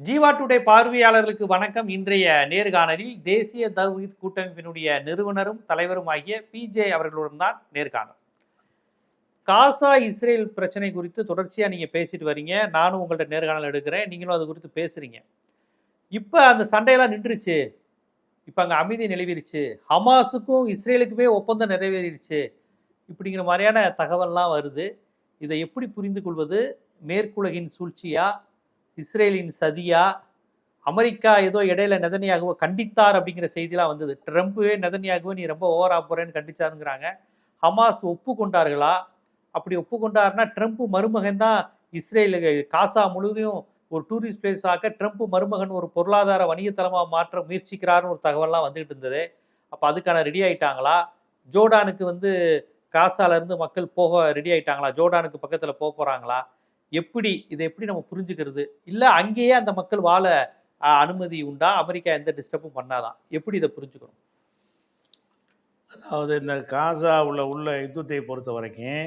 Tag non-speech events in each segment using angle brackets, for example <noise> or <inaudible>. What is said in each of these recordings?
Jeeva today பார்வையாளர்களுக்கு வணக்கம். இன்றைய நேர்காணலில் தேசிய தவ்ஹீத் கூட்டமைப்பினுடைய நிறுவனரும் தலைவரும் ஆகிய பிஜே அவர்களுடன் தான் நேர்காணல். காசா இஸ்ரேல் பிரச்சனை குறித்து தொடர்ச்சியாக நீங்கள் பேசிட்டு வரீங்க. நானும் உங்கள்ட்ட நேர்காணல் எடுக்கிறேன். நீங்களும் அது குறித்து பேசுகிறீங்க இப்போ அந்த சண்டையெல்லாம் நின்றுச்சு. இப்போ அங்கே அமைதி நிலவிருச்சு. ஹமாஸுக்கும் இஸ்ரேலுக்குமே ஒப்பந்தம் நிறைவேறிடுச்சு இப்படிங்கிற மாதிரியான தகவல்லாம் வருது. இதை எப்படி புரிந்து கொள்வது? மேற்குலகின் சூழ்ச்சியாக இஸ்ரேலின் சதியா? அமெரிக்கா ஏதோ இடையில நெதனியாகவோ கண்டித்தார் அப்படிங்கிற செய்திலாம் வந்தது. ட்ரம்ப்புவே நெதனியாகவோ நீ ரொம்ப ஓவரா போறேன்னு கண்டிச்சாருங்கிறாங்க. ஹமாஸ் ஒப்புக்கொண்டார்களா? அப்படி ஒப்புக்கொண்டாருன்னா ட்ரம்ப் மருமகன் தான் இஸ்ரேலு காசா முழுவதையும் ஒரு டூரிஸ்ட் பிளேஸ் ஆக்க ட்ரம்ப் மருமகன் ஒரு பொருளாதார வணிகத்தலமாக மாற்ற முயற்சிக்கிறாருன்னு ஒரு தகவல்லாம் வந்துகிட்டு இருந்தது. அப்போ அதுக்கான ரெடி ஆயிட்டாங்களா? ஜோர்டானுக்கு வந்து காசாலேருந்து மக்கள் போக ரெடி ஆயிட்டாங்களா? ஜோர்டானுக்கு பக்கத்தில் போக போகிறாங்களா எப்படி இதை எப்படி நம்ம புரிஞ்சுக்கிறது? இல்லை அங்கேயே அந்த மக்கள் வாழ அனுமதி உண்டா? அமெரிக்கா எந்த டிஸ்டர்பும் பண்ணாதான். எப்படி இதை புரிஞ்சுக்கணும்? அதாவது இந்த காசா உள்ள உள்ள யுத்தத்தை பொறுத்த வரைக்கும்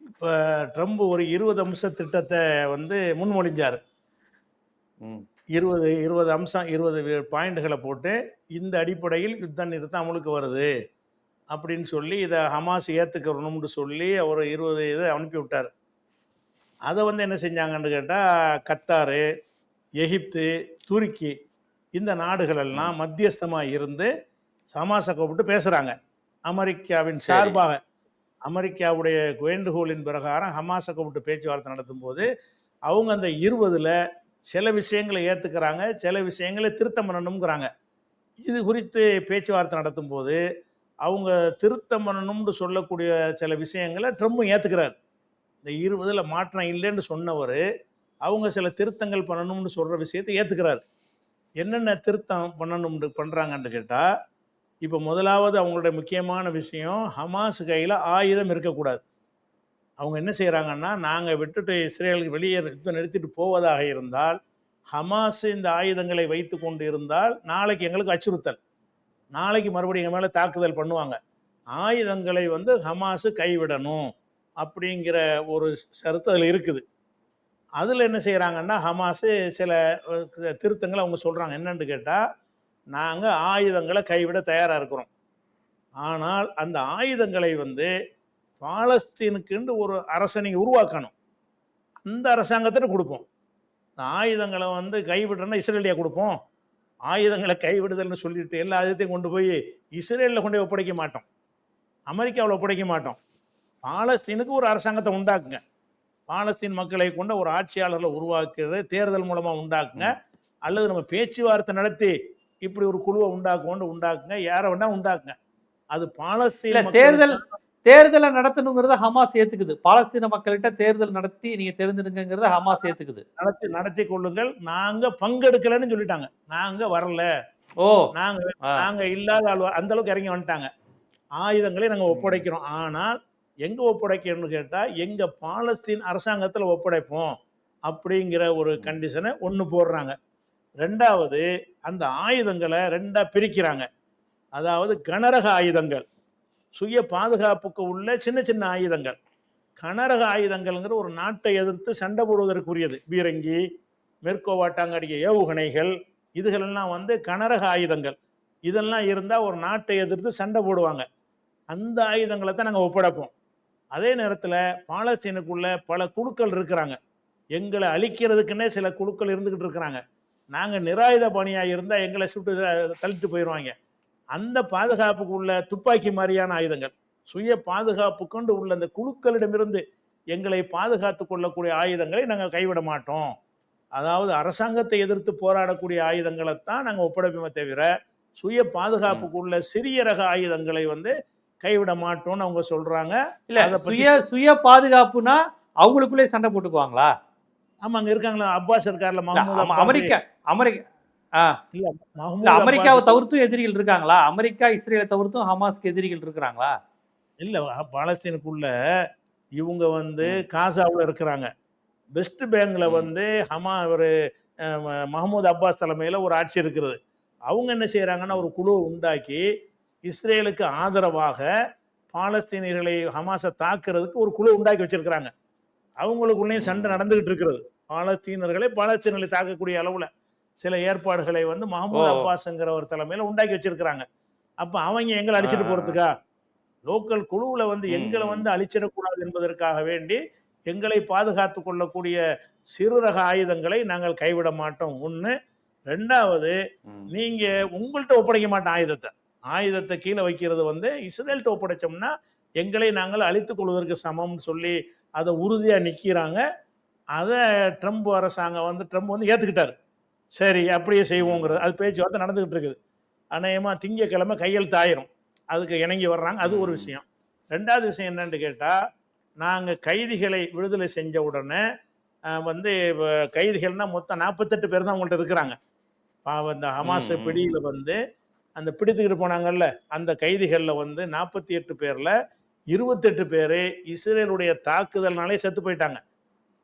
இப்போ ட்ரம்ப் ஒரு இருபது அம்ச திட்டத்தை வந்து முன்மொழிஞ்சார். இருபது இருபது அம்சம் இருபது பாயிண்ட்களை போட்டு இந்த அடிப்படையில் யுத்த நிறுத்தம் அமலுக்கு வருது. அப்படின்னு சொல்லி இதை ஹமாஸ் ஏற்றுக்கணும்னு சொல்லி அவர் இருபது இதை அனுப்பி விட்டார் அதை வந்து என்ன செஞ்சாங்கன்னு கேட்டால் கத்தாரு எகிப்து துருக்கி இந்த நாடுகளெல்லாம் மத்தியஸ்தமாக இருந்து சமாச கூப்பிட்டு பேசுகிறாங்க அமெரிக்காவின் சரி. சார்பாக அமெரிக்காவுடைய வேண்டுகோளின் பிரகாரம் ஹமாஸை கூப்பிட்டு பேச்சுவார்த்தை நடத்தும்போது அவங்க அந்த இருபதுல சில விஷயங்களை ஏற்றுக்கிறாங்க சில விஷயங்களை திருத்தம் பண்ணணுங்கிறாங்க இது குறித்து பேச்சுவார்த்தை நடத்தும்போது அவங்க திருத்தம் பண்ணணும்னு சொல்லக்கூடிய சில விஷயங்களை ட்ரம்ப்பும் ஏற்றுக்கிறார் இந்த இருபதில் மாற்றம் இல்லைன்னு சொன்னவர் அவங்க சில திருத்தங்கள் பண்ணணும்னு சொல்கிற விஷயத்தை ஏற்றுக்கிறார் என்னென்ன திருத்தம் பண்ணணும்னு பண்ணுறாங்கன்னு கேட்டால் இப்போ முதலாவது அவங்களுடைய முக்கியமான விஷயம் ஹமாஸ் கையில் ஆயுதம் இருக்கக்கூடாது. அவங்க என்ன செய்கிறாங்கன்னா நாங்கள் விட்டுட்டு இஸ்ரேலுக்கு வெளியே யுத்தம் நிறுத்திட்டு போவதாக இருந்தால் ஹமாஸ் இந்த ஆயுதங்களை வைத்து கொண்டு இருந்தால் நாளைக்கு எங்களுக்கு அச்சுறுத்தல். நாளைக்கு மறுபடியும் எங்கள் மேலே தாக்குதல் பண்ணுவாங்க. ஆயுதங்களை வந்து ஹமாஸு கைவிடணும். அப்படிங்கிற ஒரு சருத்து அதில் இருக்குது. அதில் என்ன செய்கிறாங்கன்னா ஹமாஸு சில திருத்தங்களை அவங்க சொல்கிறாங்க என்னென்னு கேட்டால் நாங்கள் ஆயுதங்களை கைவிட தயாராக இருக்கிறோம். ஆனால் அந்த ஆயுதங்களை வந்து பாலஸ்தீனுக்குன்னு ஒரு அரசை நீங்கள் உருவாக்கணும். அந்த அரசாங்கத்திட்ட கொடுப்போம். இந்த ஆயுதங்களை வந்து கைவிடுறேன்னா இஸ்ரேலியா கொடுப்போம். ஆயுதங்களை கைவிடுதல்னு சொல்லிட்டு எல்லா ஆயுதத்தையும் கொண்டு போய் இஸ்ரேலில் கொண்டு போய் ஒப்படைக்க மாட்டோம். அமெரிக்காவில் ஒப்படைக்க மாட்டோம். பாலஸ்தீனுக்கு ஒரு அரசாங்கத்தை உண்டாக்குங்க. பாலஸ்தீன் மக்களை கொண்ட ஒரு ஆட்சியாளர்களை உருவாக்குறது தேர்தல் மூலமாக உண்டாக்குங்க. அல்லது நம்ம பேச்சுவார்த்தை நடத்தி இப்படி ஒரு குழுவை உண்டாக்குவோன்னு உண்டாக்குங்க. யாரை வேணா உண்டாக்குங்க. அது பாலஸ்தீன் தேர்தல் தேர்தலை நடத்தணுங்கிறத ஹமாஸ் ஏத்துக்குது. பாலஸ்தீன மக்கள்கிட்ட தேர்தல் நடத்தி நீங்க தேர்ந்தெடுங்கிறத ஹமாஸ் ஏத்துக்குது. நடத்தி நடத்தி கொள்ளுங்கள். நாங்க பங்கெடுக்கலைன்னு சொல்லிட்டாங்க. நாங்க வரல. ஓ. நாங்க. நாங்க இல்லாத அந்த அளவுக்கு இறங்கி வந்துட்டாங்க. ஆயுதங்களை நாங்க ஒப்படைக்கிறோம். ஆனால் எங்க ஒப்படைக்கணும்னு கேட்டா எங்க பாலஸ்தீன் அரசாங்கத்துல ஒப்படைப்போம் அப்படிங்கிற ஒரு கண்டிஷனை ஒன்று போடுறாங்க. ரெண்டாவது அந்த ஆயுதங்களை ரெண்டா பிரிக்கிறாங்க. அதாவது கனரக ஆயுதங்கள். சுய பாதுகாப்புக்கு உள்ள சின்ன சின்ன ஆயுதங்கள். கனரக ஆயுதங்கள்ங்கிற ஒரு நாட்டை எதிர்த்து சண்டை போடுவதற்குரியது. பீரங்கி மேற்கோவாட்டாங்கடிய ஏவுகணைகள் இதுகளெல்லாம் வந்து கனரக ஆயுதங்கள். இதெல்லாம் இருந்தால் ஒரு நாட்டை எதிர்த்து சண்டை போடுவாங்க. அந்த ஆயுதங்களை தான் நாங்கள் ஒப்படைப்போம். அதே நேரத்தில் பாலஸ்தீனுக்குள்ள பல குழுக்கள் இருக்கிறாங்க. எங்களை அழிக்கிறதுக்குன்னே சில குழுக்கள் இருந்துக்கிட்டு இருக்கிறாங்க. நாங்கள் நிராயுத பணியாக இருந்தால் எங்களை சுட்டு தள்ளிட்டு போயிடுவாங்க அந்த பாதுகாப்புக்கு உள்ள துப்பாக்கி மாதிரியான ஆயுதங்கள் சுய பாதுகாப்புக்கொண்டு உள்ள அந்த குழுக்களிடமிருந்து எங்களை பாதுகாத்து கொள்ளக்கூடிய ஆயுதங்களை நாங்கள் கைவிட மாட்டோம். அதாவது அரசாங்கத்தை எதிர்த்து போராடக்கூடிய ஆயுதங்களை தான் நாங்கள் ஒப்படைப்போமே தவிர சுய பாதுகாப்புக்கு உள்ள சிறிய ரக ஆயுதங்களை வந்து கைவிட மாட்டோம்னு அவங்க சொல்றாங்க. இல்ல சுய சுய பாதுகாப்புனா அவங்களுக்குள்ளே சண்டை போட்டுக்குவாங்களா? ஆமா அங்க இருக்காங்களா? அப்பாஸ் இருக்கார்ல அமெரிக்கா அமெரிக்கா இல்ல அமெரிக்காவை தவிர்த்தும் எதிரிகள் இருக்காங்களா? அமெரிக்கா இஸ்ரேலை தவிர்த்தும் ஹமாஸ்க்கு எதிரிகள் இருக்கிறாங்களா? இல்ல பாலஸ்தீனுக்குள்ள இவங்க வந்து காசாவுல இருக்கிறாங்க. வெஸ்ட் பேங்க்ல. வந்து ஹமா ஒரு மஹமூத் அப்பாஸ் தலைமையில ஒரு ஆட்சி இருக்கிறது. அவங்க என்ன செய்யறாங்கன்னா ஒரு குழுவை உண்டாக்கி இஸ்ரேலுக்கு ஆதரவாக பாலஸ்தீனியர்களை ஹமாஸை தாக்குறதுக்கு ஒரு குழு உண்டாக்கி வச்சிருக்கிறாங்க அவங்களுக்குள்ளேயும் சண்டை நடந்துகிட்டு இருக்கிறது பாலத்தீனர்களை பாலத்தீனர்களை தாக்கக்கூடிய அளவுல சில ஏற்பாடுகளை வந்து மஹமூத். அப்பாஸ்ங்கிற ஒரு தலைமையில உண்டாக்கி வச்சிருக்கிறாங்க அப்ப அவங்க எங்களை அழிச்சிட்டு ஆ. போறதுக்கா லோக்கல் குழுவுல வந்து எங்களை. வந்து அழிச்சிடக்கூடாது என்பதற்காக வேண்டி எங்களை பாதுகாத்து கொள்ளக்கூடிய சிறு ரக ஆயுதங்களை நாங்கள் கைவிட மாட்டோம் ஒண்ணு ரெண்டாவது ம். நீங்க உங்கள்கிட்ட ஒப்படைக்க மாட்டோம் ஆயுதத்தை ஆயுதத்தை கீழே வைக்கிறது வந்து இஸ்ரேல்கிட்ட ஒப்படைச்சோம்னா எங்களை நாங்கள் அழித்துக் கொள்வதற்கு சமம்னு சொல்லி அதை உறுதியா நிக்கிறாங்க. அதை ட்ரம்ப் அரசாங்கம் வந்து ட்ரம்ப் வந்து ஏத்துக்கிட்டாரு. சரி அப்படியே செய்வோங்கிறது. அது பேச்சுவார்த்தை நடந்துகிட்டு இருக்குது. அநேகமா திங்கக்கிழமை கையெழுத்து ஆயிரும். அதுக்கு இணங்கி வர்றாங்க. அது ஒரு. விஷயம். ரெண்டாவது விஷயம் என்னன்னு கேட்டா நாங்க கைதிகளை விடுதலை செஞ்ச உடனே வந்து வ- கைதிகள்னா மொத்தம் நாற்பத்தெட்டு பேர் தான் அவங்கள்ட்ட இருக்கிறாங்க. இந்த ஹமாஸ். பிடியில வந்து அந்த பிடித்துக்கிட்டு போனாங்கல்ல அந்த கைதிகள்ல வந்து நாற்பத்தி எட்டு பேர்ல இருபத்தெட்டு பேர் இஸ்ரேலுடைய தாக்குதல்னாலே செத்து போயிட்டாங்க.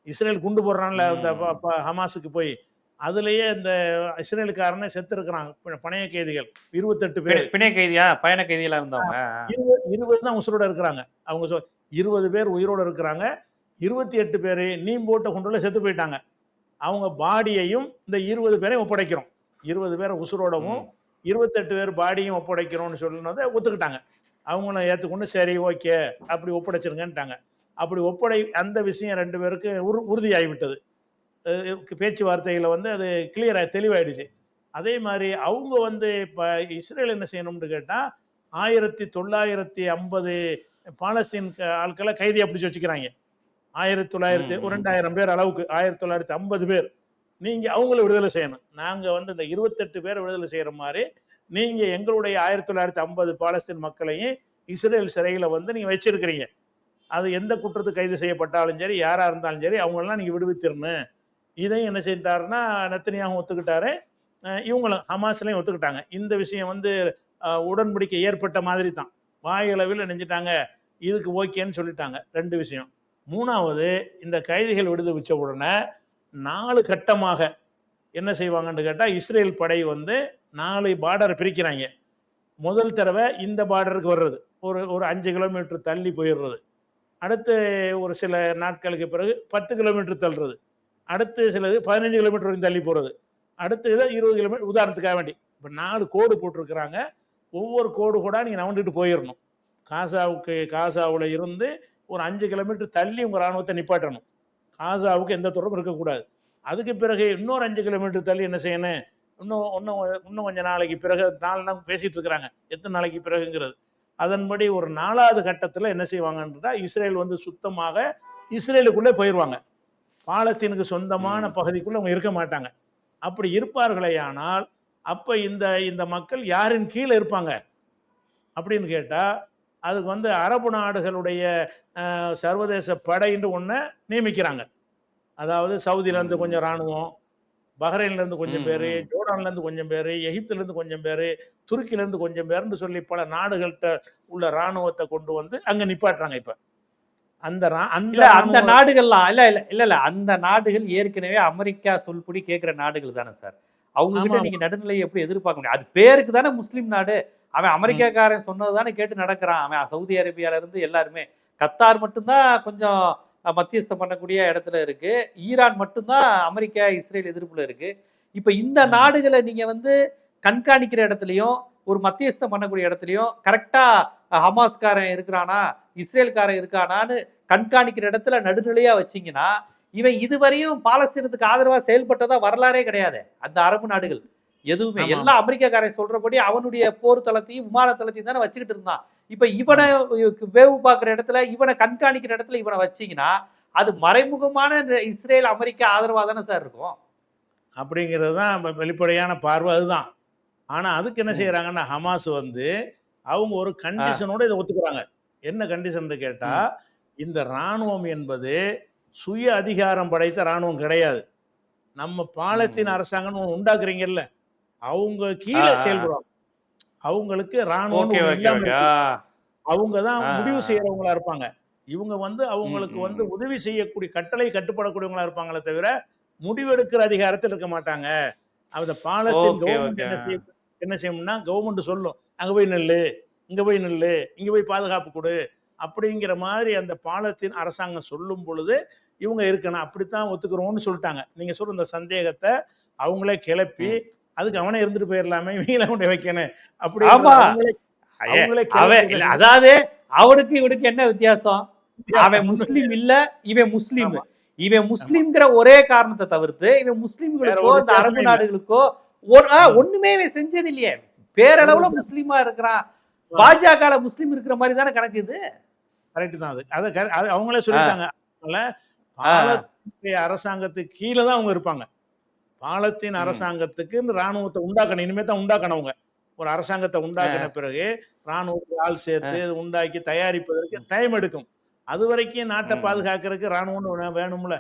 இஸ்ரேல் குண்டு போடுறான்ல அந்த ஹமாஸுக்கு போய். அதுலயே இந்த இஸ்ரேலுக்காரனே செத்து இருக்கிறாங்க பணைய கைதிகள். இருபத்தெட்டு பேர். பிணை- பிணை கைதியா? பயண கைதிகளா இருந்தவங்க? இருபது இருபது தான் உசுரோட இருக்கிறாங்க. அவங்க சொ இருபது பேர் உயிரோட இருக்கிறாங்க. இருபத்தி எட்டு பேர் நீம் போட்ட கொண்டுள்ள செத்து போயிட்டாங்க. அவங்க பாடியையும் இந்த இருபது பேரையும் ஒப்படைக்கிறோம். இருபது பேரை உசுரோடவும். இருபத்தெட்டு பேர் பாடியும் ஒப்படைக்கிறோம்னு சொன்னதை ஒத்துக்கிட்டாங்க. அவங்களும் ஏற்றுக்கொண்டு சரி ஓகே அப்படி ஒப்படைச்சிருங்கன்ட்டாங்க. அப்படி ஒப்படை அந்த விஷயம் ரெண்டு பேருக்கு உறு உறுதியாகிவிட்டது. அஹ் பேச்சுவார்த்தைகளை வந்து அது கிளியராக தெளிவாயிடுச்சு. அதே மாதிரி அவங்க வந்து இப்போ இஸ்ரேல் என்ன செய்யணும்னு கேட்டால் ஆயிரத்தி தொள்ளாயிரத்தி ஐம்பது பாலஸ்தீன் ஆட்களை கைதியாக பிடிச்சி வச்சுக்கிறாங்க. ஆயிரத்தி தொள்ளாயிரத்தி. ரெண்டாயிரம் பேர் அளவுக்கு ஆயிரத்தி தொள்ளாயிரத்தி ஐம்பது பேர். நீங்கள் அவங்கள விடுதலை செய்யணும். நாங்கள் வந்து இந்த இருபத்தெட்டு பேர் விடுதலை செய்கிற மாதிரி நீங்கள் எங்களுடைய ஆயிரத்தி தொள்ளாயிரத்தி ஐம்பது பாலஸ்தீன் மக்களையும் இஸ்ரேல் சிறையில் வந்து நீங்கள் வச்சிருக்கிறீங்க. அது எந்த குற்றத்துக்கு கைது செய்யப்பட்டாலும் சரி யாராக இருந்தாலும் சரி அவங்களெல்லாம் நீங்கள் விடுவித்திரணும். இதையும் என்ன செஞ்சிட்டாருன்னா நத்தினியாகவும் ஒத்துக்கிட்டாரு. இவங்களும் ஹமாஸ்லையும் ஒத்துக்கிட்டாங்க. இந்த விஷயம் வந்து உடன்படிக்கை ஏற்பட்ட மாதிரி தான். வாயளவில் நினைஞ்சிட்டாங்க. இதுக்கு ஓகேன்னு சொல்லிட்டாங்க. ரெண்டு விஷயம். மூணாவது இந்த கைதிகள் விடுவிச்ச உடனே நாலு கட்டமாக என்ன செய்வாங்கன்னு கேட்டால் இஸ்ரேல் படை வந்து நாலு பார்டர் பிரிக்கிறாங்க. முதல் தடவை இந்த பார்டருக்கு வர்றது. ஒரு ஒரு அஞ்சு கிலோமீட்டர் தள்ளி போயிடுறது. அடுத்து ஒரு சில நாட்களுக்கு பிறகு பத்து கிலோமீட்டர் தள்ளுறது. அடுத்து சிலது பதினஞ்சு கிலோமீட்டர் வரைக்கும் தள்ளி போகிறது அடுத்து இதை இருபது கிலோமீட்டர் உதாரணத்துக்காக வேண்டி. இப்போ நாலு கோடு போட்டிருக்கிறாங்க. ஒவ்வொரு கோடு கூட நீங்கள் நவண்டுட்டு போயிடணும் காசாவுக்கு காசாவில் இருந்து ஒரு அஞ்சு கிலோமீட்டர் தள்ளி உங்கள் ராணுவத்தை நிப்பாட்டணும். காசாவுக்கு எந்த தொடர்பும் இருக்கக்கூடாது. அதுக்கு பிறகு இன்னொரு அஞ்சு கிலோமீட்டர் தள்ளி என்ன செய்யணும்? இன்னும் இன்னும் இன்னும் கொஞ்சம் நாளைக்கு பிறகு நாலு நாள் பேசிட்டு இருக்கிறாங்க. எத்தனை நாளைக்கு பிறகுங்கிறது. அதன்படி ஒரு நாலாவது கட்டத்தில் என்ன செய்வாங்கன்றா இஸ்ரேல் வந்து சுத்தமாக இஸ்ரேலுக்குள்ளே போயிடுவாங்க பாலத்தீனுக்கு சொந்தமான. பகுதிக்குள்ள அவங்க இருக்க மாட்டாங்க. அப்படி இருப்பார்களே ஆனால் அப்ப இந்த இந்த மக்கள் யாரின் கீழே இருப்பாங்க? அப்படின்னு கேட்டா அதுக்கு வந்து அரபு நாடுகளுடைய சர்வதேச படைன்னு ஒண்ண நியமிக்கிறாங்க அதாவது சவுதியில இருந்து ம். கொஞ்சம் ராணுவம் பஹ்ரைன்ல இருந்து கொஞ்சம் பேரு ம். ஜோர்டான்ல இருந்து கொஞ்சம் பேரு எகிப்துல இருந்து கொஞ்சம் பேரு துருக்கில இருந்து கொஞ்சம் பேருன்னு சொல்லி பல நாடுகள்கிட்ட உள்ள ராணுவத்தை கொண்டு வந்து அங்க நிப்பாட்டுறாங்க இப்ப அந்த அந்த அந்த நாடுகள்லாம் இல்ல இல்ல இல்ல இல்ல அந்த நாடுகள் ஏற்கனவே அமெரிக்கா சொல்படி கேட்கிற நாடுகள் தானே சார் அவங்க கிட்ட. நீங்க நடுநிலையை எப்படி எதிர்பார்க்க முடியும்? அது பேருக்கு தானே முஸ்லீம் நாடு. அவன் அமெரிக்காக்காரன் சொன்னது தானே கேட்டு நடக்கிறான். அவன் சவுதி அரேபியால இருந்து எல்லாருமே. கத்தார் மட்டும்தான் கொஞ்சம் மத்தியஸ்தம் பண்ணக்கூடிய இடத்துல இருக்கு. ஈரான் மட்டும்தான் அமெரிக்கா இஸ்ரேல் எதிர்ப்புல இருக்கு. இப்ப இந்த. நாடுகளை நீங்க வந்து கண்காணிக்கிற இடத்துலயும் ஒரு மத்தியஸ்தம் பண்ணக்கூடிய இடத்துலயும் கரெக்டா ஹமாஸ்காரன் இருக்கிறானா இஸ்ரேல்காரன் இருக்கானான்னு கண்காணிக்கிற இடத்துல நடுநிலையா வச்சீங்கன்னா இவன் இதுவரையும் பாலஸ்தீனத்துக்கு ஆதரவா செயல்பட்டதா வரலாறே கிடையாது. அந்த அரபு நாடுகள் எதுவுமே. எல்லா அமெரிக்காக்காரன் சொல்றபடி அவனுடைய போர் தளத்தையும் விமான தளத்தையும் தானே வச்சுக்கிட்டு இருந்தான். இப்ப இவனை வேவு பார்க்குற இடத்துல இவனை கண்காணிக்கிற இடத்துல இவனை வச்சீங்கன்னா அது மறைமுகமான இஸ்ரேல் அமெரிக்கா ஆதரவா தானே சார் இருக்கும்? அப்படிங்கிறது தான் வெளிப்படையான பார்வை. அதுதான். ஆனா அதுக்கு என்ன. செய்யறாங்கன்னா ஹமாஸ் வந்து அவங்க ஒரு கண்டிஷனோட இதை ஒத்துக்கிறாங்க. என்ன கண்டிஷன் கேட்டா இந்த ராணுவம் என்பது சுய அதிகாரம் படைத்த ராணுவம் கிடையாது நம்ம பாலத்தீன். அரசாங்கம் ஒண்ணு உண்டாக்குறீங்கல்ல அவங்க கீழே. செயல்படுவாங்க அவங்களுக்கு ராணுவம் ஓகே ஒண்ணு ஓகே இல்லாம ஓகே இருக்கு. அவங்க தான் முடிவு. செய்யறவங்களா இருப்பாங்க இவங்க வந்து அவங்களுக்கு வந்து. உதவி செய்யக்கூடிய கட்டளை கட்டுப்படக்கூடியவங்களா இருப்பாங்களே தவிர முடிவெடுக்கிற அதிகாரத்தில் இருக்க மாட்டாங்க அந்த பாலஸ்தீன் ஓகே கவர்மெண்ட் என்ன செய்யும் என்ன செய்யும்னா கவர்மெண்ட் சொல்லும் அங்க போய் நில்லு இங்க போய் நில்லு இங்க போய் பாதுகாப்பு கொடு அப்படிங்கிற மாதிரி அந்த பாலத்தின் அரசாங்கம் சொல்லும் பொழுது இவங்க இருக்கணும் அப்படித்தான் ஒத்துக்கிறோம்னு சொல்லிட்டாங்க. நீங்க சொல்ற இந்த சந்தேகத்தை அவங்களே கிளப்பி அதுக்கு அவனே இருந்துட்டு போயிடலாமே இவங்கள கொண்டு வைக்கணும். அப்படி. அவங்களே அதாவது அவனுக்கு இவனுக்கு என்ன வித்தியாசம்? அவன் முஸ்லீம் இல்ல இவன் முஸ்லீம். இவன் முஸ்லீம்ங்கிற ஒரே காரணத்தை தவிர்த்து இவன் முஸ்லீம்களுக்கோ இந்த அரபு. நாடுகளுக்கோ ஒண்ணுமே இவன் செஞ்சது இல்லையே பேரளவுல முஸ்லீமா இருக்கிறான். பாஜக முஸ்லீம் இருக்கிற மாதிரி தானே கணக்கு இது? கரெக்ட் தான் அது. அது அவங்களே சொல்லிட்டாங்க. பாலஸ்தீன அரசாங்கத்துக்கு கீழே தான் அவங்க இருப்பாங்க. பாலத்தீன் ம். அரசாங்கத்துக்கு இந்த ராணுவத்தை உண்டாக்கணும். இனிமே தான் உண்டாக்கணும் அவங்க. ஒரு அரசாங்கத்தை உண்டாக்கின பிறகு ராணுவத்துக்கு ஆள் சேர்த்து உண்டாக்கி தயாரிப்பதற்கு டைம் எடுக்கும். அது வரைக்கும் நாட்டை. பாதுகாக்கிறதுக்கு ராணுவம் வேணும்ல.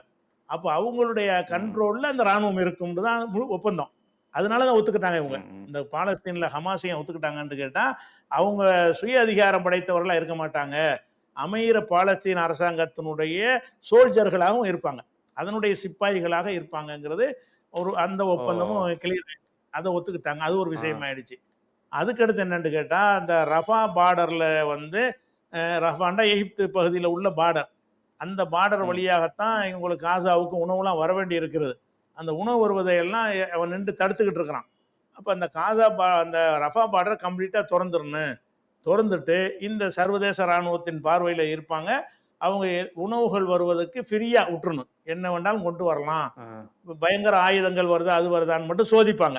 அப்போ அவங்களுடைய கண்ட்ரோல்ல அந்த ராணுவம் இருக்கும்னு தான் முழு ஒப்பந்தம். அதனால தான் ஒத்துக்கிட்டாங்க இவங்க. இந்த பாலஸ்தீன்ல ஹமாஸையும் ஒத்துக்கிட்டாங்கன்னு கேட்டா அவங்க சுய அதிகாரம் படைத்தவர்களா இருக்க மாட்டாங்க. அமையிற பாலஸ்தீன் அரசாங்கத்தினுடைய சோல்ஜர்களாகவும் இருப்பாங்க. அதனுடைய சிப்பாய்களாக இருப்பாங்கங்கிறது ஒரு அந்த ஒப்பந்தமும் கிளியர் அதை ஒத்துக்கிட்டாங்க. அது ஒரு விஷயம் ஆயிடுச்சு அதுக்கடுத்து என்னன்னு கேட்டா அந்த ரஃபா பார்டர்ல வந்து ரஃபாண்டா எகிப்து பகுதியில் உள்ள பார்டர் அந்த பார்டர். வழியாகத்தான் இவங்களுக்கு காசாவுக்கு உணவுலாம் வர வேண்டி இருக்கிறது. அந்த உணவு வருவதையெல்லாம் அவன் நின்று தடுத்துக்கிட்டு இருக்கிறான். அப்போ அந்த காசா பா அந்த ரஃபா பார்டர் கம்ப்ளீட்டாக திறந்துடணும். திறந்துட்டு இந்த சர்வதேச இராணுவத்தின் பார்வையில் இருப்பாங்க. அவங்க உணவுகள் வருவதற்கு ஃப்ரீயாக விட்டுறணும் என்ன வேண்டாலும் கொண்டு வரலாம். பயங்கர ஆயுதங்கள் வருதா அது வருதான்னு மட்டும் சோதிப்பாங்க.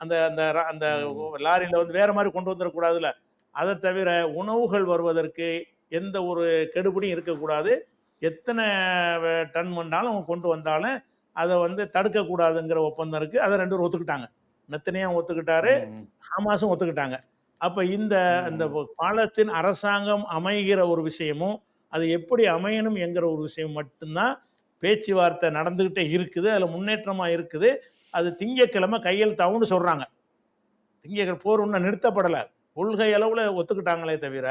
அந்த அந்த அந்த லாரியில் வந்து வேற மாதிரி கொண்டு வந்துடக்கூடாதுல்ல அதை தவிர உணவுகள் வருவதற்கு எந்த ஒரு கெடுபிடியும் இருக்கக்கூடாது. எத்தனை டன் வேணாலும் அவங்க கொண்டு வந்தாலும் அதை வந்து தடுக்கக்கூடாதுங்கிற ஒப்பந்தம் இருக்கு. அதை ரெண்டு பேரும் ஒத்துக்கிட்டாங்க. நெத்தனையும் ஒத்துக்கிட்டாரு. ஹமாஸும் ஒத்துக்கிட்டாங்க. அப்ப இந்த ம். இந்த பாலத்தின் அரசாங்கம் அமைகிற ஒரு விஷயமும் அது எப்படி அமையணும் என்கிற ஒரு விஷயம் மட்டும்தான் பேச்சுவார்த்தை நடந்துகிட்டே இருக்குது. அதுல முன்னேற்றமா இருக்குது. அது திங்கக்கிழமை கையெழுத்தாகும்னு சொல்றாங்க. திங்கக்கிழமை போர் இன்னும் நிறுத்தப்படலை. கொள்கை அளவுல ஒத்துக்கிட்டாங்களே தவிர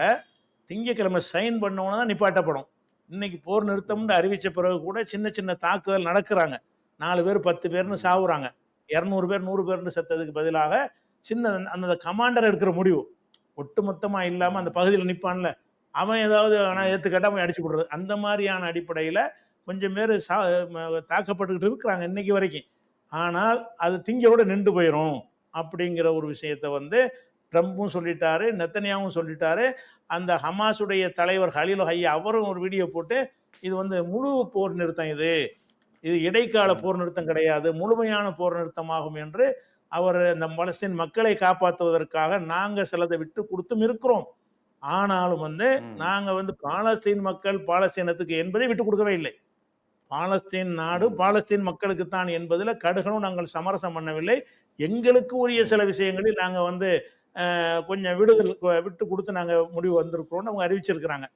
திங்கக்கிழமை சைன் பண்ணவன தான் நிப்பாட்டப்படும். இன்னைக்கு போர் நிறுத்தம்னு அறிவிச்ச பிறகு கூட சின்ன சின்ன தாக்குதல் நடக்கிறாங்க. நாலு பேர் பத்து பேர்னு சாவுறாங்க. இரநூறு பேர் நூறு பேர்னு செத்ததுக்கு பதிலாக சின்ன அந்த கமாண்டர் எடுக்கிற முடிவு. ஒட்டுமொத்தமா இல்லாம அந்த பகுதியில் நிப்பான்ல. அவன் ஏதாவது ஆனால் ஏற்றுக்கிட்ட அவன் அடிச்சு விடுறது அந்த மாதிரியான அடிப்படையில் கொஞ்சம் பேர் சா தாக்கப்பட்டுக்கிட்டு இருக்கிறாங்க இன்னைக்கு வரைக்கும். ஆனால் அது திங்கோட நின்று போயிடும் அப்படிங்கிற ஒரு விஷயத்தை வந்து ட்ரம்ப்பும் சொல்லிட்டாரு நெத்தனியாவும் சொல்லிட்டாரு. அந்த ஹமாஸுடைய தலைவர் ஹலீல் ஹையா அவரும் ஒரு வீடியோ போட்டு இது வந்து முழு போர் நிறுத்தம் இது. இது இடைக்கால போர் நிறுத்தம் கிடையாது. முழுமையான போர் நிறுத்தமாகும் என்று அவர் இந்த பலஸ்தீன் மக்களை காப்பாற்றுவதற்காக நாங்க சிலதை விட்டு கொடுத்தும் இருக்கிறோம். ஆனாலும் வந்து நாங்க வந்து பாலஸ்தீன் மக்கள் பாலஸ்தீனத்துக்கு என்பதை விட்டு கொடுக்கவே இல்லை. பாலஸ்தீன் நாடு. பாலஸ்தீன் மக்களுக்கு தான் என்பதில் கடுகளும் நாங்கள் சமரசம் பண்ணவில்லை. எங்களுக்கு உரிய சில விஷயங்களில் நாங்க வந்து கொஞ்சம் விடுதல் விட்டு கொடுத்து நாங்க முடிவு வந்திருக்கிறோம்னு அவங்க அறிவிச்சிருக்கிறாங்க.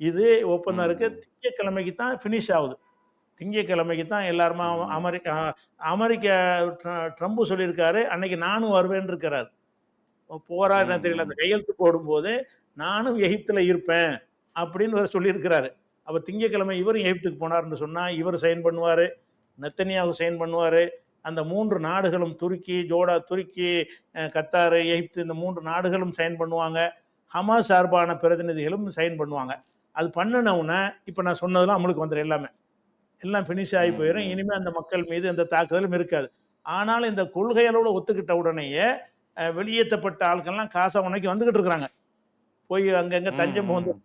இது ஒப்பந்தம் இருக்கு. திங்கக்கிழமைக்கு தான் ஃபினிஷ் ஆகுது. திங்கக்கிழமைக்கு தான் எல்லாருமா. அமெரிக்கா அமெரிக்க ட்ர- ட்ரம்ப் சொல்லியிருக்காரு. அன்னைக்கு நானும் வருவேன் இருக்கிறார். போரா என்ன. தெரியல. அந்த கையெழுத்து போடும்போது நானும் எகிப்துல இருப்பேன் அப்படின்னு சொல்லியிருக்கிறாரு. அப்ப திங்கக்கிழமை இவரும் எகிப்துக்கு போனார்னு சொன்னா இவர் சைன் பண்ணுவாரு நெத்தனியாவு சைன் பண்ணுவாரு. அந்த மூன்று நாடுகளும் துருக்கி ஜோடா துருக்கி கத்தாரு எகிப்து இந்த மூன்று நாடுகளும் சைன் பண்ணுவாங்க. ஹமாஸ் சார்பான பிரதிநிதிகளும் சைன் பண்ணுவாங்க. அது பண்ணினவுடனே இப்போ நான் சொன்னதெல்லாம் அமலுக்கு வந்துடும் எல்லாமே. எல்லாம் ஃபினிஷ் ஆகி போயிடும் ம். இனிமேல் அந்த மக்கள் மீது எந்த தாக்குதலும் இருக்காது. ஆனாலும் இந்த கொள்கைகளோட ஒத்துக்கிட்ட உடனேயே வெளியேற்றப்பட்ட ஆட்கள்லாம் காசை உனக்கு வந்துகிட்டு இருக்கிறாங்க. போய் அங்கங்க தஞ்சம் ம். வந்து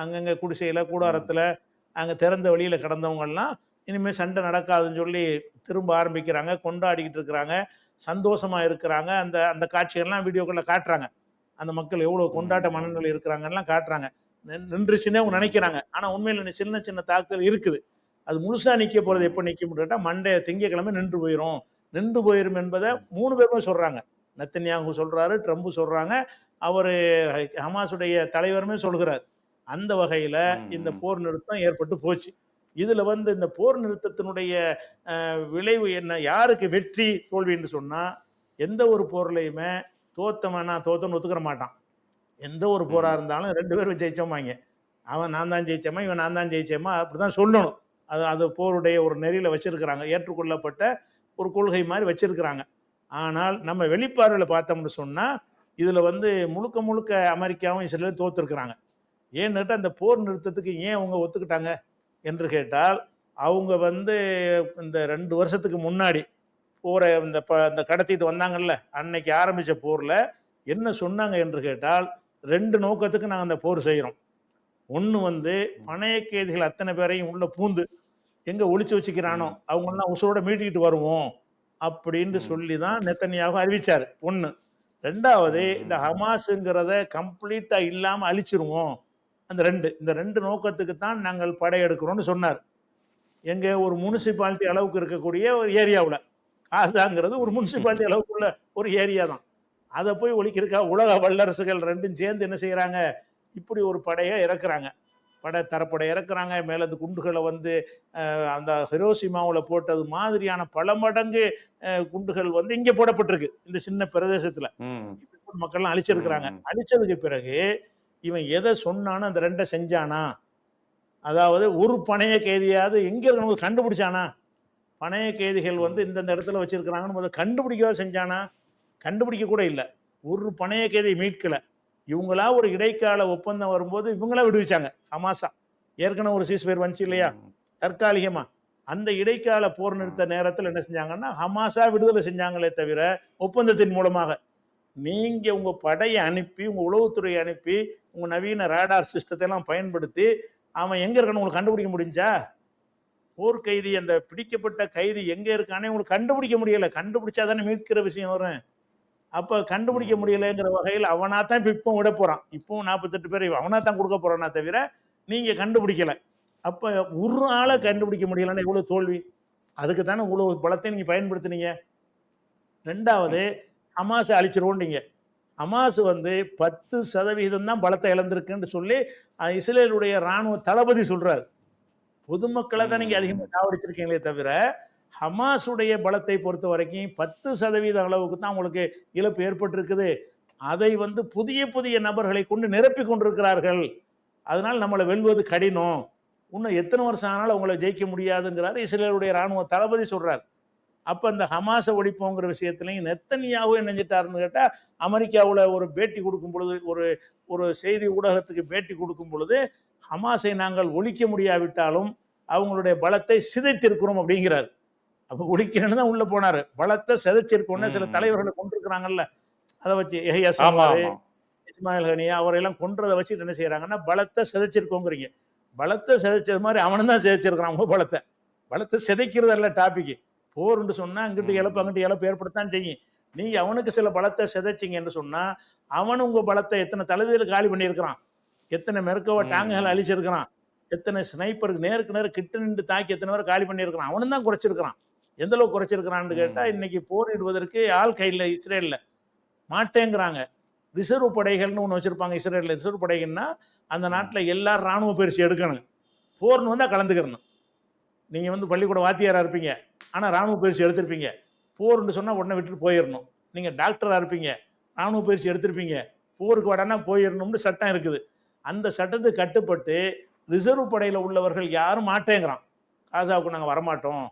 அங்கங்க குடிசையில கூடாரத்துல அங்க திறந்த வெளியில கிடந்தவங்க எல்லாம் இனிமே சண்டை நடக்காதுன்னு சொல்லி திரும்ப ஆரம்பிக்கிறாங்க கொண்டாடிக்கிட்டு இருக்கிறாங்க சந்தோஷமா இருக்கிறாங்க. அந்த அந்த காட்சிகள்லாம் வீடியோக்குள்ள காட்டுறாங்க. அந்த மக்கள் எவ்வளவு கொண்டாட்ட. மனநிலை இருக்கிறாங்கலாம் காட்டுறாங்க. நின்- நின்றுச்சுன்னே அவங்க நினைக்கிறாங்க. ஆனா உண்மையில சின்ன சின்ன தாக்குதல் இருக்குது. அது முழுசா நிக்க போறது எப்ப நிக்கும் கேட்டா மண்டே திங்கக்கிழமை நின்று போயிடும் நின்று போயிரும் என்பதை மூணு பேருமே சொல்றாங்க. நத்தன்யாகு சொல்றாரு ட்ரம்ப் சொல்றாங்க. அவரு ஹமாஸுடைய தலைவருமே சொல்கிறார். அந்த வகையில இந்த. போர் நிறுத்தம் ஏற்பட்டு போச்சு. இதுல வந்து இந்த போர் நிறுத்தத்தினுடைய விளைவு என்ன யாருக்கு வெற்றி தோல்வி என்று சொன்னா எந்த ஒரு போர்லையுமே தோத்தவன் நான் தோத்தன்னு ஒத்துக்கிற மாட்டான். எந்த ஒரு போரா ம். இருந்தாலும் ரெண்டு பேரும் ஜெயிச்சோமாங்க அவன் நான் தான் ஜெயிச்சேமா இவன் நான் தான் ஜெயிச்சேமா அப்படிதான் சொல்லணும். அது அது போருடைய ஒரு நெறியில் வச்சிருக்கிறாங்க. ஏற்றுக்கொள்ளப்பட்ட ஒரு கொள்கை மாதிரி வச்சிருக்கிறாங்க. ஆனால் நம்ம வெளிப்பார்வையில் பார்த்தோம்னு சொன்னால் இதில் வந்து முழுக்க முழுக்க அமெரிக்காவும் இஸ்ரேலும் தோத்துருக்குறாங்க. ஏன்னுட்டு அந்த போர் நிறுத்தத்துக்கு ஏன் அவங்க ஒத்துக்கிட்டாங்க என்று கேட்டால் அவங்க வந்து இந்த ரெண்டு வருஷத்துக்கு முன்னாடி போரை இந்த ப இந்த கடத்திட்டு வந்தாங்கல்ல அன்னைக்கு ஆரம்பித்த போரில் என்ன சொன்னாங்க என்று கேட்டால் ரெண்டு நோக்கத்துக்கு நாங்கள் அந்த போர் செய்கிறோம் ஒன்று வந்து பணைய கைதிகள் அத்தனை பேரையும் உள்ள பூந்து எங்கே ஒளிச்சு வச்சுக்கிறானோ அவங்கெல்லாம் உசுரோட மீட்டிக்கிட்டு வருவோம் அப்படின்னு. சொல்லி தான் நெத்தனியாக அறிவிச்சார். ஒன்று ரெண்டாவது. இந்த ஹமாஸுங்கிறத கம்ப்ளீட்டாக இல்லாமல் அழிச்சிருவோம். அந்த ரெண்டு. இந்த ரெண்டு நோக்கத்துக்கு தான் நாங்கள் படையெடுக்கிறோம்னு சொன்னார். எங்க ஒரு முனிசிபாலிட்டி அளவுக்கு இருக்கக்கூடிய ஒரு ஏரியாவில். காசாங்கிறது ஒரு முனிசிபாலிட்டி அளவுக்குள்ள ஒரு ஏரியா தான் அதை போய் ஒழிக்கிறக்கா உலக வல்லரசுகள் ரெண்டும் சேர்ந்து என்ன செய்கிறாங்க இப்படி ஒரு படையை இறக்குறாங்க. படை தரப்படை இறக்குறாங்க. மேலே அந்த குண்டுகளை வந்து அந்த ஹிரோசிமாவில் போட்டது மாதிரியான பல மடங்கு குண்டுகள் வந்து இங்கே போடப்பட்டிருக்கு. இந்த சின்ன பிரதேசத்தில். மக்கள்லாம் அழிச்சிருக்கிறாங்க. அழிச்சதுக்கு பிறகு இவன் எதை சொன்னானோ அந்த ரெண்டை செஞ்சானா? அதாவது ஒரு பணைய கைதியாவது எங்க இருக்கணும் கண்டுபிடிச்சானா? பணைய கைதிகள் வந்து இந்தந்த இடத்துல வச்சிருக்கிறாங்கன்னு முதல்ல கண்டுபிடிக்கவா செஞ்சானா? கண்டுபிடிக்க கூட இல்லை. ஒரு பணைய கைதியை மீட்கல. இவங்களா ஒரு இடைக்கால ஒப்பந்தம் வரும்போது இவங்களா விடுவிச்சாங்க. ஹமாஸா ஏற்கனவே ஒரு சீஸ் பேர் வந்துச்சு இல்லையா. தற்காலிகமா. அந்த இடைக்கால போர் நிறுத்த நேரத்தில் என்ன செஞ்சாங்கன்னா ஹமாஸா விடுதலை செஞ்சாங்களே தவிர ஒப்பந்தத்தின் மூலமாக. நீங்க உங்க படையை அனுப்பி உங்க உளவுத்துறையை அனுப்பி உங்க நவீன ரேடார் சிஸ்டத்தை எல்லாம் பயன்படுத்தி அவன் எங்க இருக்கான்னு உங்களுக்கு கண்டுபிடிக்க முடிஞ்சா? போர் கைதி அந்த பிடிக்கப்பட்ட கைதி எங்க இருக்கானே உங்களுக்கு கண்டுபிடிக்க முடியல. கண்டுபிடிச்சா தானே மீட்கிற விஷயம் வரும். அப்ப கண்டுபிடிக்க. முடியலைங்கிற வகையில் அவனா தான் இப்போ இப்போ விட போறான். இப்பவும் நாற்பத்தெட்டு பேர் அவனா தான் கொடுக்க போறானா தவிர நீங்க கண்டுபிடிக்கல. அப்ப ஒரு ஆளை கண்டுபிடிக்க முடியலன்னா இவ்வளவு தோல்வி? அதுக்கு தானே இவ்வளவு பலத்தை நீங்க பயன்படுத்துனீங்க? ரெண்டாவது ஹமாஸ் அழிச்சிருவோண்டீங்க ஹமாஸ் வந்து பத்து சதவீதம் தான் பலத்தை இழந்திருக்குன்னு சொல்லி இஸ்ரேலுடைய ராணுவ தளபதி சொல்றாரு. பொதுமக்களை தான் நீங்க அதிகமாக சாவடிச்சிருக்கீங்களே தவிர ஹமாஸுடைய பலத்தை பொறுத்த வரைக்கும் பத்து சதவீத அளவுக்கு தான் உங்களுக்கு இழப்பு ஏற்பட்டிருக்குது. அதை வந்து புதிய புதிய நபர்களை கொண்டு நிரப்பி கொண்டிருக்கிறார்கள். அதனால் நம்மளை வெல்வது கடினம். இன்னும் எத்தனை வருஷம் ஆனாலும் அவங்கள ஜெயிக்க முடியாதுங்கிறார் இஸ்ரேலுடைய ராணுவ தளபதி சொல்கிறார் அப்போ இந்த ஹமாஸை ஒழிப்போங்கிற விஷயத்துலையும் நெத்தனியாவும் என்ன கேட்டால் அமெரிக்காவில் ஒரு பேட்டி கொடுக்கும் பொழுது ஒரு ஒரு செய்தி ஊடகத்துக்கு பேட்டி கொடுக்கும் பொழுது ஹமாஸை நாங்கள் ஒழிக்க முடியாவிட்டாலும் அவங்களுடைய பலத்தை சிதைத்திருக்கிறோம் அப்படிங்கிறார். அப்ப ஒழிக்கிறேன்னு தான் உள்ள போனாரு. பலத்தை சிதைச்சிருக்கோம்னு சில. தலைவர்களை கொண்டிருக்கிறாங்கல்ல அதை வச்சு ஆமா இஸ்மாயில் ஹனியா அவரையெல்லாம் கொன்றதை வச்சுட்டு என்ன செய்யறாங்கன்னா பலத்தை சிதைச்சிருக்கோங்கிறீங்க. பலத்தை சிதைச்சது மாதிரி அவனும் தான் சிதைச்சிருக்கிறான் உங்க பலத்தை. பலத்தை சிதைக்கிறது அல்ல டாபிக் போர்ன்னு சொன்னா அங்கிட்டு. இழப்பு அங்கிட்டு இழப்பு ஏற்படுத்தான் செய்யும். நீங்க அவனுக்கு சில பலத்தை சிதைச்சிங்கன்னு சொன்னா அவன் உங்க பலத்தை எத்தனை தலைவியில் காலி பண்ணியிருக்கிறான். எத்தனை மெருக்கவ. டாங்குகள் அழிச்சிருக்கிறான். எத்தனை ஸ்னைப்பருக்கு நேருக்கு நேரம் கிட்ட நின்று தாக்கி எத்தனை பேர் காலி பண்ணியிருக்கிறான். அவனும் தான் குறைச்சிருக்கிறான். எந்த அளவுக்கு குறைச்சிருக்கிறான்னு கேட்டா ம். இன்னைக்கு போரிடுவதற்கு ஆள் கையில் இஸ்ரேல்ல. மாட்டேங்கிறாங்க. ரிசர்வ் படைகள்னு ஒன்று வச்சிருப்பாங்க இஸ்ரேலில். ரிசர்வ் படைகள்னா அந்த நாட்டில் எல்லாரும் ராணுவ பயிற்சி எடுக்கணும். போர்னு வந்தால் கலந்துக்கிறணும் நீங்கள் வந்து பள்ளிக்கூட வாத்தியாராக இருப்பீங்க. ஆனால் ராணுவ பயிற்சி எடுத்திருப்பீங்க. போர்னு சொன்னால் உடனே விட்டுட்டு போயிடணும் நீங்கள் டாக்டராக இருப்பீங்க. ராணுவ பயிற்சி எடுத்திருப்பீங்க. போருக்கு வடனா போயிடணும்னு சட்டம் இருக்குது. அந்த சட்டத்துக்கு கட்டுப்பட்டு ரிசர்வ் படையில் உள்ளவர்கள் யாரும் மாட்டேங்கிறான். காசாவுக்கு நாங்கள் வரமாட்டோம்.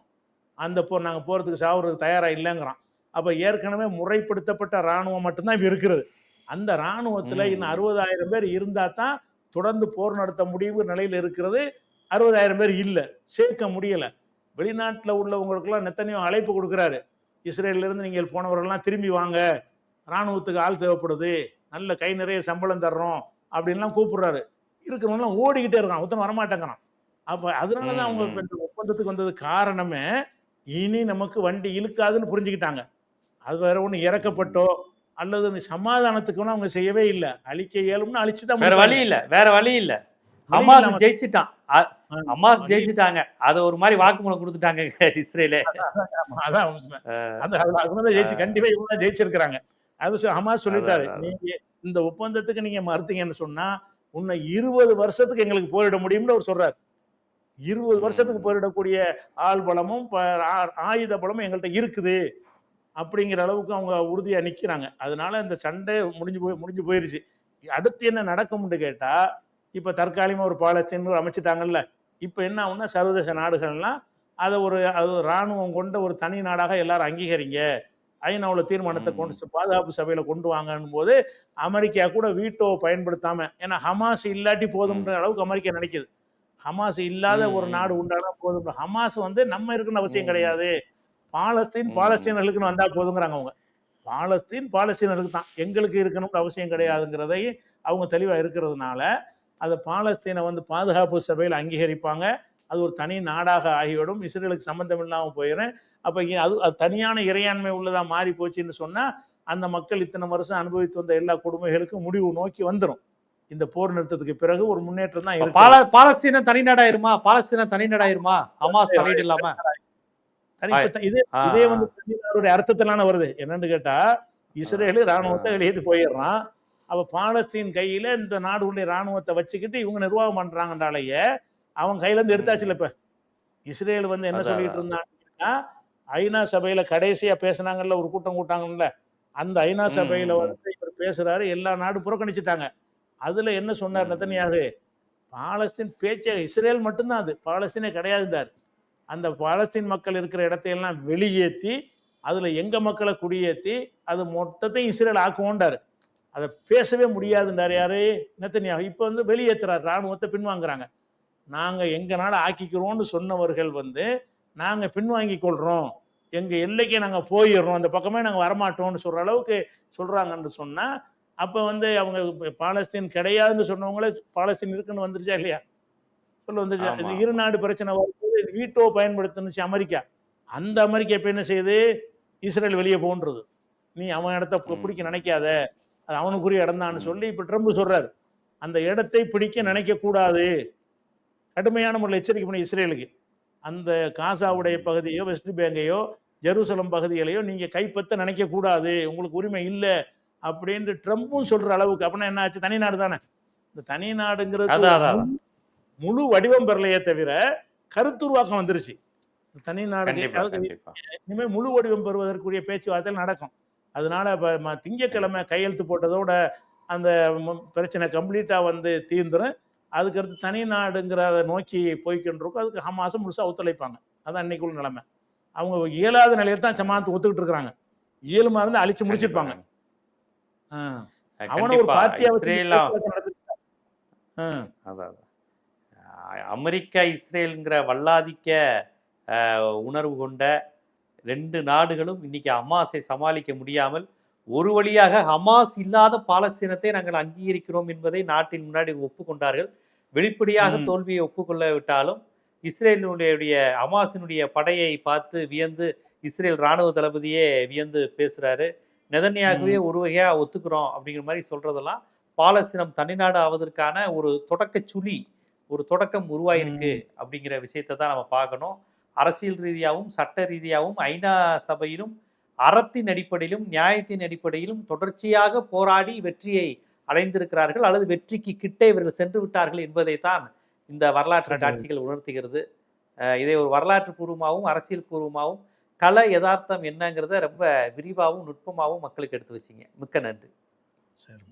அந்த போர் நாங்கள் போகிறதுக்கு சாவுறதுக்கு தயாராக இல்லைங்கிறான். அப்போ ஏற்கனவே முறைப்படுத்தப்பட்ட இராணுவம் மட்டும்தான் இப்ப இருக்கிறது. அந்த இராணுவத்தில். இன்னும் அறுபதாயிரம் பேர் இருந்தால் தான் தொடர்ந்து போர் நடத்த முடிவு நிலையில் இருக்கிறது. அறுபதாயிரம் பேர் இல்லை சேர்க்க முடியலை. வெளிநாட்டில் உள்ளவங்களுக்கெல்லாம் நெத்தனையோ அழைப்பு கொடுக்குறாரு. இஸ்ரேல்ல இருந்து நீங்கள் போனவர்கள்லாம் திரும்பி வாங்க. இராணுவத்துக்கு ஆள் தேவைப்படுது. நல்ல கை நிறைய சம்பளம் தர்றோம் அப்படின்லாம் கூப்பிடுறாரு. இருக்கிறவங்களாம் ஓடிக்கிட்டே இருக்கான். ஒருத்தன் வரமாட்டேங்கிறான். அப்போ அதனால தான் அவங்க இந்த ஒப்பந்தத்துக்கு வந்தது காரணமே இனி நமக்கு வண்டி இழுக்காதுன்னு புரிஞ்சுக்கிட்டாங்க. அது வேற ஒன்று இறக்கப்பட்டோ அல்லது இந்த சமாதானத்துக்குன்னு அவங்க செய்யவே இல்லை. அழிக்க இயலும்னு அழிச்சு தான் வேற வழி இல்ல. வேற வழி இல்ல. ஹமாஸ் ஜெயிச்சிட்டான். ஹமாஸ் ஜெயிச்சிட்டாங்க. அது ஒரு மாதிரி வாக்குமூலம் கொடுத்துட்டாங்க <laughs> இஸ்ரேலே. அதான். அந்த அவங்க ஜெயிச்சு கண்டிப்பா இவங்க ஜெயிச்சிருக்கிறாங்க. அது ஹமாஸ் சொல்லிட்டாரு. நீங்க இந்த ஒப்பந்தத்துக்கு நீங்க மறுத்தீங்கன்னு சொன்னா உன்னை இருபது வருஷத்துக்கு எங்களுக்கு போரிட முடியும்னு அவர் சொல்றாரு. இருபது. வருஷத்துக்கு போரிடக்கூடிய ஆள் பலமும் ஆயுத பலமும் எங்கள்கிட்ட இருக்குது. அப்படிங்கிற அளவுக்கு அவங்க உறுதியா நிக்கிறாங்க. அதனால இந்த சண்டை முடிஞ்சு போய் முடிஞ்சு போயிருச்சு. அடுத்து என்ன நடக்கும்னு கேட்டா இப்ப தற்காலிகமா ஒரு பாலஸ்தீன் அமைச்சிட்டாங்கல்ல. இப்ப என்ன ஆகும்னா சர்வதேச நாடுகள்லாம் அதை ஒரு அது இராணுவம் கொண்ட ஒரு தனி நாடாக எல்லாரும் அங்கீகரிங்க. ஐநாவுல தீர்மானத்தை. கொண்டு பாதுகாப்பு சபையில கொண்டு வாங்கன்னும் போது அமெரிக்கா கூட வீட்டோ பயன்படுத்தாம ஏன்னா ஹமாஸ் இல்லாட்டி போதும்ன்ற அளவுக்கு அமெரிக்கா நினைக்குது. ஹமாஸ் இல்லாத ஒரு. நாடு உண்டானா போதும். ஹமாஸ் வந்து நம்ம இருக்குன்னு அவசியம். கிடையாது. பாலஸ்தீன். பாலஸ்தீனர்களுக்குன்னு வந்தா போதுங்கிறாங்க அவங்க. பாலஸ்தீன் பாலஸ்தீனருக்கு தான். எங்களுக்கு இருக்கணும்னு அவசியம் கிடையாதுங்கிறதை அவங்க தெளிவா இருக்கிறதுனால அதை பாலஸ்தீனை வந்து பாதுகாப்பு சபையில் அங்கீகரிப்பாங்க. அது ஒரு தனி நாடாக ஆகிவிடும். இஸ்ரேலுக்கு சம்பந்தம் இல்லாமல் போயிடும் அப்போ அது அது தனியான இறையாண்மை உள்ளதா மாறி போச்சுன்னு சொன்னா அந்த மக்கள் இத்தனை வருஷம் அனுபவித்து வந்த எல்லா கொடுமைகளுக்கும் முடிவு நோக்கி வந்துடும் இந்த போர் நிறுத்தத்துக்கு பிறகு ஒரு முன்னேற்றம் தான் பால பாலஸ்தீனம் தனிநாடாயிருமா? பாலஸ்தீனம் தனிநாடாயிருமா? ஹமாஸ் தலையீடு இல்லாம இதே இதே வந்து அர்த்தத்திலான வருது. என்னன்னு கேட்டா இஸ்ரேலு ராணுவத்தை வெளியேற்றி போயிடுறான். அப்ப பாலஸ்தீன் கையில இந்த நாடுடைய ராணுவத்தை வச்சுக்கிட்டு இவங்க நிர்வாகம் பண்றாங்கன்றாலேயே அவன் கையில இருந்து எடுத்தாச்சுல இப்ப. இஸ்ரேல் வந்து என்ன சொல்லிட்டு இருந்தாங்கன்னா ஐநா சபையில கடைசியா பேசுனாங்கல்ல ஒரு கூட்டம் கூட்டாங்கல்ல அந்த ஐநா சபையில. வந்து இவர் பேசுறாரு எல்லா நாடும் புறக்கணிச்சுட்டாங்க. அதுல என்ன சொன்னார். நெத்தனியாகு? பாலஸ்தீன் பேச்சே இஸ்ரேல் மட்டும்தான் அது. பாலஸ்தீனே கிடையாதுந்தார் அந்த பாலஸ்தீன் மக்கள் இருக்கிற இடத்தையெல்லாம் வெளியேற்றி அதுல எங்க மக்களை குடியேற்றி அது மொத்தத்தையும் இஸ்ரேல் ஆக்குவோண்டாரு அதை பேசவே முடியாதுன்றார் யாரு? நெத்தனியாக. இப்போ வந்து வெளியேற்றுறாரு ராணுவத்தை பின்வாங்குறாங்க. நாங்க எங்க நாடு ஆக்கிக்கிறோம்னு சொன்னவர்கள் வந்து நாங்க பின்வாங்கி கொள்றோம். எங்க எல்லைக்கே நாங்க போயிடுறோம். அந்த பக்கமே நாங்க வரமாட்டோம்னு சொல்ற அளவுக்கு சொல்றாங்கன்னு சொன்னா அப்ப வந்து அவங்க பாலஸ்தீன் கிடையாதுன்னு சொன்னவங்களே பாலஸ்தீன் இருக்குன்னு வந்துருச்சா இல்லையா? சொல்ல வந்துருச்சா? இது. இரு நாடு பிரச்சனை வரும்போது வீட்டோ பயன்படுத்துனுச்சு அமெரிக்கா. அந்த அமெரிக்கா இப்ப என்ன செய்யுது? இஸ்ரேல் வெளியே போன்றது. நீ அவன் இடத்த. பிடிக்க நினைக்காத. அது அவனுக்குரிய இடம் சொல்லி இப்ப ட்ரம்ப் சொல்றாரு. அந்த இடத்தை பிடிக்க நினைக்க கூடாது. கடுமையான முறையில் எச்சரிக்கை பண்ணி இஸ்ரேலுக்கு. அந்த காசாவுடைய பகுதியோ வெஸ்ட் பேங்கையோ ஜெருசலம் பகுதிகளையோ நீங்க கைப்பற்ற நினைக்க கூடாது. உங்களுக்கு உரிமை இல்லை. அப்படின்னு ட்ரம்ப்பும் சொல்ற அளவுக்கு. அப்படின்னா என்ன ஆச்சு? தனி நாடு தானே. இந்த தனி நாடுங்கிறது. முழு- வடிவம் பெறலையே தவிர கருத்துருவாக்கம் வந்துருச்சு. தனி நாடு இனிமேல் முழு வடிவம் பெறுவதற்குரிய பேச்சுவார்த்தை நடக்கும். அதனால இப்போ ம- திங்கட்கிழமை கையெழுத்து போட்டதோட அந்த பிரச்சனை கம்ப்ளீட்டா வந்து தீர்ந்துரும். அதுக்கடுத்து தனி நாடுங்கிறத நோக்கி போய்க்கின்றிருக்கும் அதுக்கு ஹமாஸும் முழுசா ஒத்துழைப்பாங்க. அதான் இன்னைக்குள்ள நிலைமை. அவங்க இயலாத நிலையில தான் ஜமாத்து ஒத்துக்கிட்டு இருக்கிறாங்க. இயலுமா இருந்து அழிச்சு முடிச்சிருப்பாங்க. அமெரிக்கா இஸ்ரேலுங்கிற வல்லாதிக்க உணர்வு கொண்ட ரெண்டு நாடுகளும் இன்னைக்கு ஹமாஸை சமாளிக்க முடியாமல் ஒரு வழியாக ஹமாஸ் இல்லாத பாலஸ்தீனத்தை நாங்கள் அங்கீகரிக்கிறோம் என்பதை நாட்டின் முன்னாடி ஒப்புக்கொண்டார்கள். வெளிப்படையாக. தோல்வியை ஒப்புக்கொள்ள விட்டாலும் இஸ்ரேலினுடைய ஹமாஸினுடைய படையை பார்த்து வியந்து இஸ்ரேல் ராணுவ தளபதியே வியந்து பேசுறாரு. நெதன்யாகவே ஒரு வகையா ஒத்துக்கிறோம் அப்படிங்கிற மாதிரி சொல்றதெல்லாம் பாலஸ்தீனம் தனிநாடு ஆவதற்கான ஒரு தொடக்க சுழி ஒரு தொடக்கம் உருவாயிருக்கு அப்படிங்கிற விஷயத்தை தான் நம்ம பார்க்கணும். அரசியல் ரீதியாகவும் சட்ட ரீதியாகவும் ஐநா சபையிலும் அறத்தின் அடிப்படையிலும் நியாயத்தின் அடிப்படையிலும் தொடர்ச்சியாக போராடி வெற்றியை அடைந்திருக்கிறார்கள் அல்லது வெற்றிக்கு கிட்டே இவர்கள் சென்று விட்டார்கள் என்பதை தான் இந்த வரலாற்று. காட்சிகள் உணர்த்துகிறது. இதை ஒரு வரலாற்று பூர்வமாகவும் அரசியல் பூர்வமாகவும் கலை யதார்த்தம் என்னங்கிறத ரொம்ப விரிவாகவும் நுட்பமாகவும் மக்களுக்கு எடுத்து வச்சிங்க. மிக்க நன்றி. சரி